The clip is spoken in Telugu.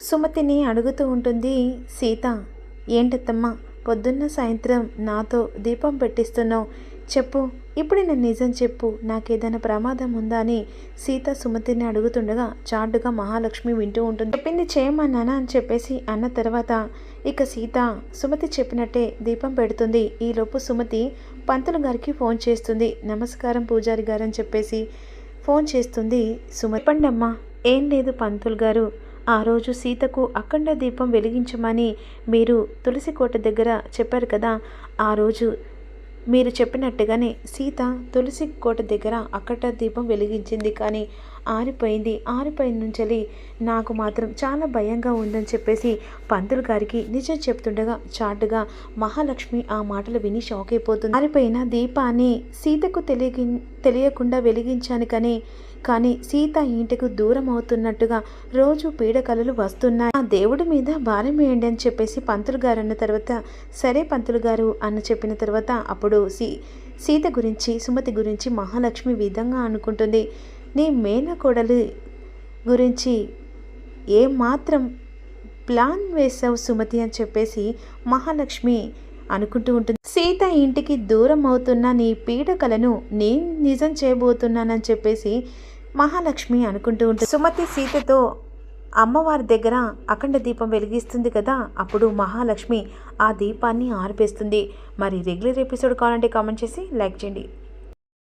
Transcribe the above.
సుమతిని అడుగుతూ ఉంటుంది సీత ఏంటత్తమ్మా? పొద్దున్న సాయంత్రం నాతో దీపం పెట్టిస్తున్నావు. చెప్పు ఇప్పుడు నేను నిజం చెప్పు. నాకేదైనా ప్రమాదం ఉందా? అని సీత సుమతిని అడుగుతుండగా చాటుగా మహాలక్ష్మి వింటూ ఉంటుంది. చెప్పింది చేయమన్నానా అని చెప్పేసి అన్న తర్వాత ఇక సీత సుమతి చెప్పినట్టే దీపం పెడుతుంది. ఈలోపు సుమతి పంతులు గారికి ఫోన్ చేస్తుంది. నమస్కారం పూజారి గారు అని చెప్పేసి ఫోన్ చేస్తుంది సుమతి. చెప్పండమ్మా ఏం లేదు పంతులు గారు. ఆ రోజు సీతకు అఖండ దీపం వెలిగించమని మీరు తులసి కోట దగ్గర చెప్పారు కదా ఆ రోజు మీరు చెప్పినట్టుగానే సీత తులసి కోట దగ్గర అక్కడ దీపం వెలిగించింది కానీ ఆరిపోయింది. ఆరిపోయిన నుంచి నాకు మాత్రం చాలా భయంగా ఉందని చెప్పేసి పంతులు గారికి నిజం చెప్తుండగా చాటుగా మహాలక్ష్మి ఆ మాటలు విని షాక్ అయిపోతుంది. ఆరిపోయిన దీపాన్ని సీతకు తెలియ తెలియకుండా వెలిగించాను కానీ కానీ సీత ఇంటికి దూరం అవుతున్నట్టుగా రోజు పీడకలలు వస్తున్నాయి. ఆ దేవుడి మీద భారం వేయండి అని చెప్పేసి పంతులు గారు అన్న తర్వాత సరే పంతులు గారు అని చెప్పిన తర్వాత అప్పుడు సీ సీత గురించి సుమతి గురించి మహాలక్ష్మి విధంగా అనుకుంటుంది. నీ మేనకోడలు గురించి ఏమాత్రం ప్లాన్ వేసావు సుమతి అని చెప్పేసి మహాలక్ష్మి అనుకుంటూ ఉంటుంది. సీత ఇంటికి దూరం అవుతున్న నీ పీడకలను నేను నిజం చేయబోతున్నానని చెప్పేసి మహాలక్ష్మి అనుకుంటూ ఉంటుంది. సుమతి సీతతో అమ్మవారి దగ్గర అఖండ దీపం వెలిగిస్తుంది కదా అప్పుడు మహాలక్ష్మి ఆ దీపాన్ని ఆర్పేస్తుంది. మరి రెగ్యులర్ ఎపిసోడ్ కావాలంటే కామెంట్ చేసి లైక్ చేయండి.